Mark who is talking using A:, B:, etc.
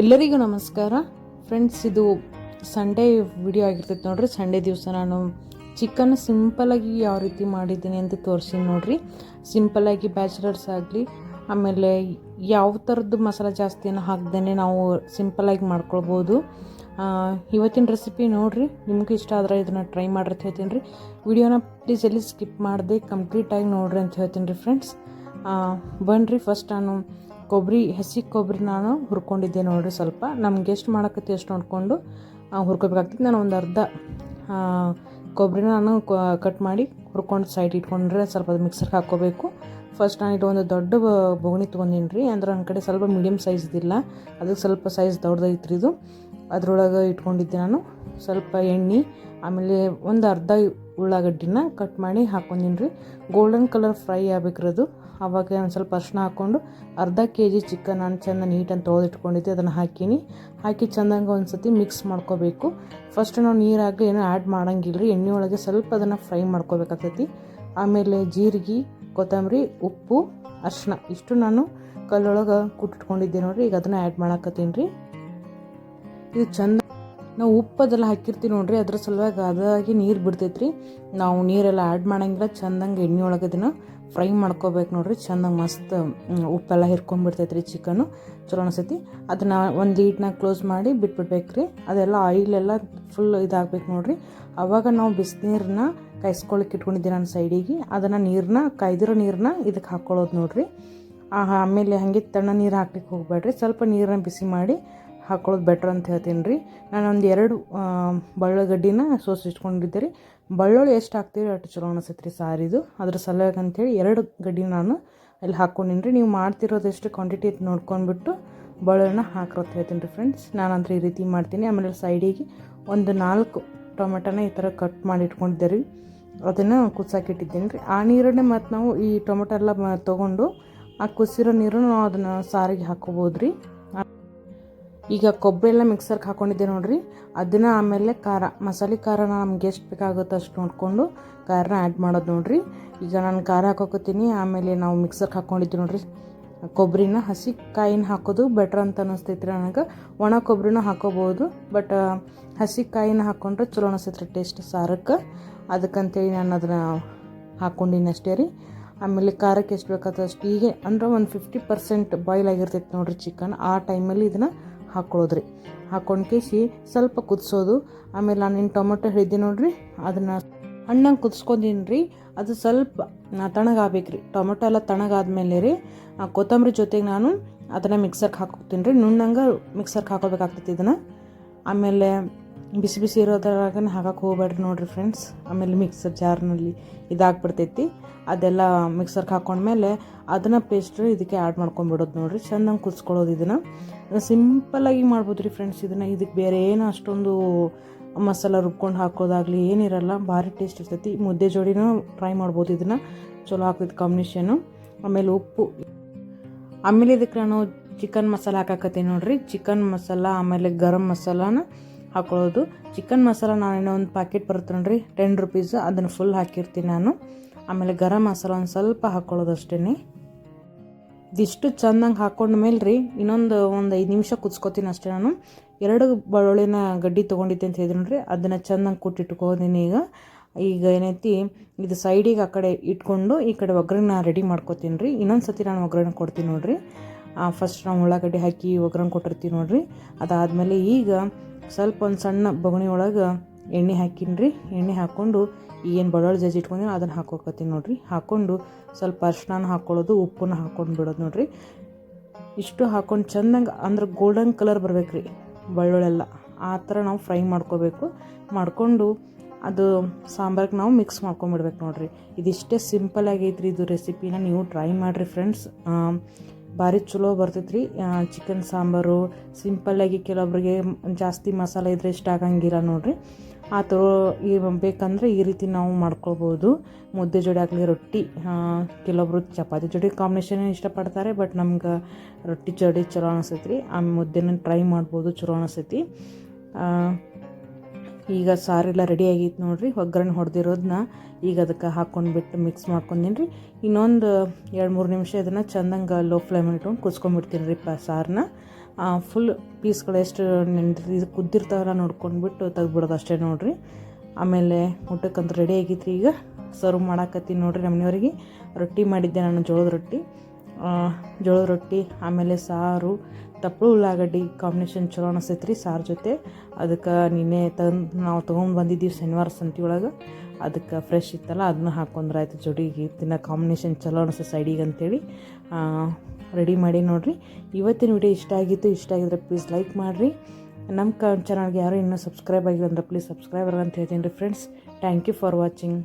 A: ಎಲ್ಲರಿಗೂ ನಮಸ್ಕಾರ. ಫ್ರೆಂಡ್ಸ್ ಇದು ಸಂಡೇ ವಿಡಿಯೋ ಆಗಿರ್ತೈತೆ ನೋಡ್ರಿ. ಸಂಡೇ ದಿವಸ ನಾನು ಚಿಕನ್ ಸಿಂಪಲಾಗಿ ಯಾವ ರೀತಿ ಮಾಡಿದ್ದೀನಿ ಅಂತ ತೋರಿಸಿ ನೋಡ್ರಿ. ಸಿಂಪಲಾಗಿ ಬ್ಯಾಚುಲರ್ಸ್ ಆಗಲಿ, ಆಮೇಲೆ ಯಾವ ಥರದ್ದು ಮಸಾಲೆ ಜಾಸ್ತಿಯನ್ನು ಹಾಕ್ದೇ ನಾವು ಸಿಂಪಲಾಗಿ ಮಾಡ್ಕೊಳ್ಬೋದು. ಇವತ್ತಿನ ರೆಸಿಪಿ ನೋಡಿರಿ. ನಿಮ್ಗೆ ಇಷ್ಟ ಆದ್ರೆ ಇದನ್ನು ಟ್ರೈ ಮಾಡ್ರಿ ಅಂತ ಹೇಳ್ತೀನಿ ರೀ ವಿಡಿಯೋನ ಪ್ಲೀಸ್ ಎಲ್ಲಿ ಸ್ಕಿಪ್ ಮಾಡಿದೆ ಕಂಪ್ಲೀಟಾಗಿ ನೋಡ್ರಿ ಅಂತ ಹೇಳ್ತೀನಿ ರೀ ಫ್ರೆಂಡ್ಸ್ ಬನ್ನಿರಿ ಫಸ್ಟ್ ನಾನು ಕೊಬ್ಬರಿ, ಹಸಿ ಕೊಬ್ಬರಿ ನಾನು ಹುರ್ಕೊಂಡಿದ್ದೆ ನೋಡಿರಿ ಸ್ವಲ್ಪ. ನಮ್ಗೆ ಎಷ್ಟು ಮಾಡಕತ್ತಿ ಎಷ್ಟು ನೋಡಿಕೊಂಡು ಹುರ್ಕೋಬೇಕಾಗ್ತಿತ್ತು ನಾನು ಒಂದು ಅರ್ಧ ಕೊಬ್ಬರಿನ ನಾನು ಕಟ್ ಮಾಡಿ ಹುರ್ಕೊಂಡು ಸೈಡ್ ಇಟ್ಕೊಂಡ್ರೆ ಸ್ವಲ್ಪ ಅದು ಮಿಕ್ಸರ್ಗೆ ಹಾಕ್ಕೋಬೇಕು. ಫಸ್ಟ್ ನಾನು ಒಂದು ದೊಡ್ಡ ಬೋಗಣಿ ತೊಗೊಂಡಿನಿ ರೀ ಅಂದ್ರೆ ನನ್ನ ಕಡೆ ಸ್ವಲ್ಪ ಮೀಡಿಯಮ್ ಸೈಜ್ ಇದ್ದಿಲ್ಲ. ಅದಕ್ಕೆ ಸ್ವಲ್ಪ ಸೈಜ್ ದೊಡ್ಡದೈತ್ರಿ ಇದು. ಅದರೊಳಗೆ ಇಟ್ಕೊಂಡಿದ್ದೆ ನಾನು ಸ್ವಲ್ಪ ಎಣ್ಣೆ, ಆಮೇಲೆ ಒಂದು ಅರ್ಧ ಉಳ್ಳಾಗಡ್ಡಿನ ಕಟ್ ಮಾಡಿ ಹಾಕೊಂಡಿನಿ ರೀ. ಗೋಲ್ಡನ್ ಕಲರ್ ಫ್ರೈ ಆಗ್ಬೇಕ್ರಿ ಅದು ಆವಾಗ ಒಂದು ಸ್ವಲ್ಪ ಅರ್ಶಿನ ಹಾಕ್ಕೊಂಡು ಅರ್ಧ ಕೆ ಜಿ ಚಿಕನ್ ನಾನು ಚೆಂದ ನೀಟನ್ನು ತೊಳೆದಿಟ್ಕೊಂಡಿದ್ದೆ, ಅದನ್ನು ಹಾಕೀನಿ. ಹಾಕಿ ಚೆಂದಂಗೆ ಒಂದು ಸತಿ ಮಿಕ್ಸ್ ಮಾಡ್ಕೋಬೇಕು. ಫಸ್ಟ್ ನಾವು ನೀರಾಗಲಿ ಏನೂ ಆ್ಯಡ್ ಮಾಡಂಗಿಲ್ಲ ರೀ ಎಣ್ಣೆ ಒಳಗೆ ಸ್ವಲ್ಪ ಅದನ್ನು ಫ್ರೈ ಮಾಡ್ಕೋಬೇಕಾಗ್ತೈತಿ. ಆಮೇಲೆ ಜೀರಿಗೆ, ಕೊತ್ತಂಬರಿ, ಉಪ್ಪು ಅರ್ಶಿನ ಇಷ್ಟು ನಾನು ಕಲ್ಲೊಳಗೆ ಕುಟ್ಟಿಟ್ಕೊಂಡಿದ್ದೆ ನೋಡಿರಿ. ಈಗ ಅದನ್ನು ಆ್ಯಡ್ ಮಾಡಾಕತ್ತೀನಿ ರೀ. ಇದು ಚಂದ ನಾವು ಉಪ್ಪು ಅದೆಲ್ಲ ಹಾಕಿರ್ತೀವಿ ನೋಡ್ರಿ, ಅದ್ರ ಸಲುವಾಗಿ ಅದಾಗಿ ನೀರು ಬಿಡ್ತೈತ್ರಿ. ನಾವು ನೀರೆಲ್ಲ ಆ್ಯಡ್ ಮಾಡಂಗಿಲ್ಲ, ಚಂದಂಗೆ ಎಣ್ಣೆ ಒಳಗೆ ಅದನ್ನು ಫ್ರೈ ಮಾಡ್ಕೋಬೇಕು ನೋಡ್ರಿ, ಚಂದಂಗೆ ಮಸ್ತ್ ಉಪ್ಪೆಲ್ಲ ಹಿರ್ಕೊಂಡ್ಬಿಡ್ತೈತ್ರಿ ಚಿಕನು ಚಲೋ ಅನಿಸ್ತೈತಿ ಅದನ್ನು ಒಂದು ಲೀಟ್ನಾಗ ಕ್ಲೋಸ್ ಮಾಡಿ ಬಿಟ್ಬಿಡ್ಬೇಕು ರೀ ಅದೆಲ್ಲ ಆಯಿಲೆಲ್ಲ ಫುಲ್ ಇದಾಗ್ಬೇಕು ನೋಡ್ರಿ. ಅವಾಗ ನಾವು ಬಿಸಿನೀರನ್ನ ಕಾಯಿಸ್ಕೊಳಕ್ಕೆ ಇಟ್ಕೊಂಡಿದ್ದೀನಿ ನಾನು ಸೈಡಿಗೆ ಅದನ್ನು ನೀರನ್ನ ಕಾಯ್ದಿರೋ ನೀರನ್ನ ಇದಕ್ಕೆ ಹಾಕ್ಕೊಳ್ಳೋದು ನೋಡ್ರಿ. ಆಮೇಲೆ ಹಾಗೆ ತಣ್ಣ ನೀರು ಹಾಕ್ಲಿಕ್ಕೆ ಹೋಗ್ಬೇಡ್ರಿ. ಸ್ವಲ್ಪ ನೀರನ್ನ ಬಿಸಿ ಮಾಡಿ ಹಾಕೊಳ್ಳೋದು ಬೆಟ್ರ್ ಅಂತ ಹೇಳ್ತೀನಿ ರೀ. ನಾನು ಒಂದು ಎರಡು ಬಳ್ಳಗಡ್ಡಿನ ಸೋಸಿ ಇಟ್ಕೊಂಡಿದ್ದೆ ರೀ ಬಳ್ಳುಳ್ಳಿ ಎಷ್ಟು ಹಾಕ್ತೀವಿ ಅಷ್ಟು ಚಲೋ ಅನಿಸುತ್ತೆ ರೀ ಸಾರಿದು ಅದ್ರ ಸಲುವಾಗಿ ಅಂತೇಳಿ ಎರಡು ಗಡ್ಡಿ ನಾನು ಅಲ್ಲಿ ಹಾಕ್ಕೊಂಡಿನಿ ರೀ. ನೀವು ಮಾಡ್ತಿರೋದು ಎಷ್ಟು ಕ್ವಾಂಟಿಟಿ ಅಂತ ನೋಡ್ಕೊಂಡ್ಬಿಟ್ಟು ಬಳ್ಳುಳ್ಳಿನ ಹಾಕಿರೋದು ಹೇಳ್ತೀನಿ ರೀ ಫ್ರೆಂಡ್ಸ್ ನಾನಂದ್ರೆ ಈ ರೀತಿ ಮಾಡ್ತೀನಿ. ಆಮೇಲೆ ಸೈಡಿಗೆ ಒಂದು ನಾಲ್ಕು ಟೊಮೆಟೊನ ಈ ಥರ ಕಟ್ ಮಾಡಿ ಇಟ್ಕೊಂಡಿದ್ದೆ ರೀ ಅದನ್ನು ಕುದಿಸಾಕಿಟ್ಟಿದ್ದೀನಿ ರೀ. ಆ ನೀರನ್ನೇ ಮತ್ತು ನಾವು ಈ ಟೊಮೆಟೊ ಎಲ್ಲ ತೊಗೊಂಡು ಆ ಕುಸಿರೋ ನೀರನ್ನು ನಾವು ಅದನ್ನು ಸಾರಿಗೆ ಹಾಕ್ಕೋಬೋದು ರೀ ಈಗ ಕೊಬ್ಬರಿ ಎಲ್ಲ ಮಿಕ್ಸರ್ಗೆ ಹಾಕೊಂಡಿದ್ದೆ ನೋಡಿರಿ. ಅದನ್ನು ಆಮೇಲೆ ಖಾರ, ಮಸಾಲೆ ಖಾರನ ನಮ್ಗೆ ಎಷ್ಟು ಬೇಕಾಗುತ್ತೆ ಅಷ್ಟು ನೋಡಿಕೊಂಡು ಖಾರನ ಆ್ಯಡ್ ಮಾಡೋದು ನೋಡಿರಿ. ಈಗ ನಾನು ಖಾರ ಹಾಕೋಕತ್ತೀನಿ, ಆಮೇಲೆ ನಾವು ಮಿಕ್ಸರ್ಗೆ ಹಾಕ್ಕೊಂಡಿದ್ದೆ ನೋಡಿರಿ. ಕೊಬ್ಬರಿನ ಹಸಿ ಕಾಯಿನ ಹಾಕೋದು ಬೆಟ್ರ್ ಅಂತ ಅನಿಸ್ತೈತಿ ರೀ ನನಗೆ. ಒಣ ಕೊಬ್ಬರಿನ ಹಾಕೋಬೋದು ಬಟ್ ಹಸಿ ಕಾಯಿನ ಹಾಕ್ಕೊಂಡ್ರೆ ಚಲೋ ಅನಿಸ್ತೈತೆ ರೀ ಟೇಸ್ಟ್ ಸಾರಕ್ಕೆ. ಅದಕ್ಕಂತೇಳಿ ನಾನು ಅದನ್ನು ಹಾಕ್ಕೊಂಡಿನಿ ಅಷ್ಟೇ ರೀ. ಆಮೇಲೆ ಖಾರಕ್ಕೆ ಎಷ್ಟು ಬೇಕಾದಷ್ಟು, ಹೀಗೆ ಅಂದ್ರೆ ಒಂದು ಫಿಫ್ಟಿ ಪರ್ಸೆಂಟ್ ಬಾಯ್ಲ್ ಆಗಿರ್ತೈತೆ ನೋಡಿರಿ ಚಿಕನ್ ಆ ಟೈಮಲ್ಲಿ ಇದನ್ನು ಹಾಕ್ಕೊಳ್ಳೋದ್ರಿ ಹಾಕ್ಕೊಂಡು ಕೇಸಿ ಸ್ವಲ್ಪ ಕುದಿಸೋದು. ಆಮೇಲೆ ನಾನು ಇನ್ನು ಟೊಮೊಟೊ ಹೇಳಿದ್ದೆ ನೋಡ್ರಿ, ಅದನ್ನು ಹಣ್ಣಂಗೆ ಕುದಿಸ್ಕೊಂಡೀನಿ ರೀ ಅದು ಸ್ವಲ್ಪ ತಣ್ಣಗಾಗ್ಬೇಕು ರೀ ಟೊಮೊಟೊ ಎಲ್ಲ ತಣ್ಣಗಾದ್ಮೇಲೆ ರೀ, ಆ ಕೊತ್ತಂಬರಿ ಜೊತೆಗೆ ನಾನು ಅದನ್ನು ಮಿಕ್ಸರ್ಗೆ ಹಾಕೋತೀನಿ ರೀ. ನುಣ್ಣಂಗೆ ಮಿಕ್ಸರ್ಗೆ ಹಾಕೋಬೇಕಾಗ್ತೈತಿ ಇದನ್ನು. ಆಮೇಲೆ ಬಿಸಿ ಬಿಸಿ ಇರೋದ್ರಾಗ ಹಾಕಕ್ಕೆ ಹೋಗ್ಬೇಡ್ರಿ ನೋಡಿರಿ ಫ್ರೆಂಡ್ಸ್ ಆಮೇಲೆ ಮಿಕ್ಸರ್ ಜಾರ್ನಲ್ಲಿ ಇದಾಗ್ಬಿಡ್ತೈತಿ. ಅದೆಲ್ಲ ಮಿಕ್ಸರ್ಗೆ ಹಾಕೊಂಡ್ಮೇಲೆ ಅದನ್ನು ಪೇಸ್ಟ್ ಇದಕ್ಕೆ ಆ್ಯಡ್ ಮಾಡ್ಕೊಂಡ್ಬಿಡೋದು ನೋಡಿರಿ. ಚೆಂದಂಗೆ ಕುದಿಸ್ಕೊಳ್ಳೋದು ಇದನ್ನು. ಸಿಂಪಲ್ಲಾಗಿ ಮಾಡ್ಬೋದು ರೀ ಫ್ರೆಂಡ್ಸ್ ಇದನ್ನು. ಇದಕ್ಕೆ ಬೇರೆ ಏನು ಅಷ್ಟೊಂದು ಮಸಾಲ ರುಬ್ಕೊಂಡು ಹಾಕೋದಾಗಲಿ ಏನಿರಲ್ಲ, ಭಾರಿ ಟೇಸ್ಟ್ ಇರ್ತೈತಿ. ಮುದ್ದೆ ಜೋಡಿನೂ ಟ್ರೈ ಮಾಡ್ಬೋದು ಇದನ್ನು. ಚಲೋ ಆಗ್ತೈತಿ ಕಾಂಬಿನೇಷನು ಆಮೇಲೆ ಉಪ್ಪು. ಆಮೇಲೆ ಇದಕ್ಕೆ ನಾನು ಚಿಕನ್ ಮಸಾಲ ಹಾಕಾಕತ್ತೀನಿ ನೋಡಿರಿ. ಚಿಕನ್ ಮಸಾಲ, ಆಮೇಲೆ ಗರಂ ಮಸಾಲಾನ ಹಾಕೊಳ್ಳೋದು. ಚಿಕನ್ ಮಸಾಲ ನಾನು ಒಂದು ಪ್ಯಾಕೆಟ್ ಬರುತ್ತೆ ನೋಡ್ರಿ ಟೆನ್ ರುಪೀಸ್ ಅದನ್ನು ಫುಲ್ ಹಾಕಿರ್ತೀನಿ ನಾನು. ಆಮೇಲೆ ಗರಂ ಮಸಾಲ ಒಂದು ಸ್ವಲ್ಪ ಹಾಕ್ಕೊಳ್ಳೋದು ಅಷ್ಟೇ ಇದಿಷ್ಟು ಚೆಂದಂಗೆ ಹಾಕೊಂಡ ಮೇಲೆ ರೀ ಇನ್ನೊಂದು ಒಂದು ಐದು ನಿಮಿಷ ಕುದಿಸ್ಕೊತೀನಿ ಅಷ್ಟೇ ನಾನು. ಎರಡು ಬಳ್ಳುಳ್ಳಿನ ಗಡ್ಡಿ ತೊಗೊಂಡಿದ್ದೆ ಅಂತ ಹೇಳಿದ್ರು ನೋಡ್ರಿ, ಅದನ್ನು ಚೆಂದಂಗೆ ಕುಟ್ಟಿಟ್ಕೋದೀನಿ ಈಗ. ಈಗ ಏನೈತಿ, ಇದು ಸೈಡಿಗೆ ಆ ಕಡೆ ಇಟ್ಕೊಂಡು ಈ ಕಡೆ ಒಗ್ಗರಣೆ ರೆಡಿ ಮಾಡ್ಕೊತೀನಿ ರೀ. ಇನ್ನೊಂದು ಸತಿ ನಾನು ಒಗ್ಗರಣೆ ಕೊಡ್ತೀನಿ ನೋಡಿರಿ. ಫಸ್ಟ್ ನಾವು ಉಳ್ಳಾಗಡ್ಡಿ ಹಾಕಿ ಒಗ್ಗರಣೆ ಕೊಟ್ಟಿರ್ತೀವಿ ನೋಡಿರಿ. ಅದಾದಮೇಲೆ ಈಗ ಸ್ವಲ್ಪ ಒಂದು ಸಣ್ಣ ಬೊಗಣಿ ಒಳಗೆ ಎಣ್ಣೆ ಹಾಕಿನ್ರಿ. ಎಣ್ಣೆ ಹಾಕ್ಕೊಂಡು ಏನು ಬೆಳ್ಳುಳ್ಳಿ ಜಜ್ಜಿ ಇಟ್ಕೊಂಡಿನಿ ಅದನ್ನು ಹಾಕೋಕತ್ತೀನಿ ನೋಡಿರಿ. ಹಾಕ್ಕೊಂಡು ಸ್ವಲ್ಪ ಅರ್ಶಿನ ಹಾಕ್ಕೊಳ್ಳೋದು ಉಪ್ಪನ್ನು ಹಾಕ್ಕೊಂಡು ಬಿಡೋದು ನೋಡಿರಿ. ಇಷ್ಟು ಹಾಕ್ಕೊಂಡು ಚೆಂದಂಗೆ ಅಂದ್ರೆ ಗೋಲ್ಡನ್ ಕಲರ್ ಬರ್ಬೇಕು ರೀ ಬೆಳ್ಳುಳ್ಳೆಲ್ಲ. ಆ ಥರ ನಾವು ಫ್ರೈ ಮಾಡ್ಕೋಬೇಕು. ಮಾಡಿಕೊಂಡು ಅದು ಸಾಂಬಾರಿಗೆ ನಾವು ಮಿಕ್ಸ್ ಮಾಡ್ಕೊಂಬಿಡ್ಬೇಕು ನೋಡಿರಿ. ಇದಿಷ್ಟೇ ಸಿಂಪಲ್ ಆಗೈತ್ರಿ ಇದು ರೆಸಿಪಿನ ನೀವು ಟ್ರೈ ಮಾಡಿರಿ ಫ್ರೆಂಡ್ಸ್ ಭಾರಿ ಚಲೋ ಬರ್ತೈತ್ರಿ. ಚಿಕನ್ ಸಾಂಬಾರು ಸಿಂಪಲ್ಲಾಗಿ ಕೆಲವೊಬ್ರಿಗೆ ಜಾಸ್ತಿ ಮಸಾಲೆ ಇದ್ದರೆ ಇಷ್ಟ ಆಗಂಗಿಲ್ಲ ನೋಡಿರಿ. ಆ ಥರ ಈ ಬೇಕಂದರೆ ಈ ರೀತಿ ನಾವು ಮಾಡ್ಕೊಳ್ಬೋದು ಮುದ್ದೆ ಜೋಡಿ ಆಗಲಿ, ರೊಟ್ಟಿ ಕೆಲವೊಬ್ರು ಚಪಾತಿ ಜೋಡಿ ಕಾಂಬಿನೇಷನ್ ಇಷ್ಟಪಡ್ತಾರೆ ಬಟ್ ನಮ್ಗೆ ರೊಟ್ಟಿ ಜೋಡಿ ಚಲೋ ಅನಿಸ್ತೈತಿ ರೀ ಆ ಮುದ್ದೆನ ಟ್ರೈ ಮಾಡ್ಬೋದು, ಚಲೋ ಅನಿಸ್ತೈತಿ ಈಗ ಸಾರೆಲ್ಲ ರೆಡಿ ಆಗೈತೆ ನೋಡ್ರಿ, ಒಗ್ಗರಣೆ ಹೊಡೆದಿರೋದನ್ನ ಈಗ ಅದಕ್ಕೆ ಹಾಕ್ಕೊಂಡ್ಬಿಟ್ಟು ಮಿಕ್ಸ್ ಮಾಡ್ಕೊಂಡಿನಿ ರೀ ಇನ್ನೊಂದು ಎರಡು ಮೂರು ನಿಮಿಷ ಇದನ್ನು ಚಂದಂಗೆ ಲೋ ಫ್ಲೇಮಲ್ಲಿ ಇಟ್ಕೊಂಡು ಕುದಿಸ್ಕೊಂಡ್ಬಿಡ್ತೀನಿ ರೀ ಪ ಸಾರನ್ನ ಫುಲ್ ಪೀಸ್ಗಳು ಎಷ್ಟು ನೆನ್ದು ಇದು ಕುದ್ದಿರ್ತಾವಲ್ಲ ನೋಡ್ಕೊಂಡ್ಬಿಟ್ಟು ತೆಗ್ದುಬಿಡೋದು ಅಷ್ಟೇ ನೋಡಿರಿ. ಆಮೇಲೆ ಊಟಕ್ಕಂತ ರೆಡಿ ಆಗೈತ್ರಿ ಈಗ. ಸರ್ವ್ ಮಾಡಾಕತ್ತೀನಿ ನೋಡಿರಿ ನಮ್ಮ ಮನೆಯವ್ರಿಗೆ ರೊಟ್ಟಿ ಮಾಡಿದ್ದೆ ನಾನು ಜೋಳದ ರೊಟ್ಟಿ. ಜೋಳದ ರೊಟ್ಟಿ, ಆಮೇಲೆ ಸಾರು ತಪ್ಪಳು ಉಳ್ಳಾಗಡ್ಡಿ ಕಾಂಬಿನೇಷನ್ ಚಲೋ ಅನಿಸ್ತೈತೆ ರೀ ಸಾರು ಜೊತೆ. ಅದಕ್ಕೆ ನಿನ್ನೆ ತಂದು ನಾವು ತೊಗೊಂಡು ಬಂದಿದ್ದೀವಿ ಶನಿವಾರ ಸಂತಿ ಒಳಗೆ. ಅದಕ್ಕೆ ಫ್ರೆಶ್ ಇತ್ತಲ್ಲ ಅದನ್ನ ಹಾಕೊಂಡ್ರೆ ಆಯಿತು ಜೋಡಿಗೆ ತಿನ್ನೋ ಕಾಂಬಿನೇಷನ್ ಚಲೋ ಅನಿಸ್ತು ಸೈಡಿಗೆ ಅಂತೇಳಿ. ರೆಡಿ ಮಾಡಿ ನೋಡಿರಿ. ಇವತ್ತಿನ ವಿಡಿಯೋ ಇಷ್ಟ ಆಗಿತ್ತು, ಇಷ್ಟ ಆಗಿದ್ರೆ ಪ್ಲೀಸ್ ಲೈಕ್ ಮಾಡಿರಿ. ನಮ್ಮ ಚಾನಲ್ಗೆ ಯಾರು ಇನ್ನೂ ಸಬ್ಸ್ಕ್ರೈಬ್ ಆಗಿಲ್ಲ ಅಂದ್ರೆ ಪ್ಲೀಸ್ ಸಬ್ಸ್ಕ್ರೈಬರ್ ಅಂತ ಹೇಳ್ತೀನಿ ರೀ friends thank you for watching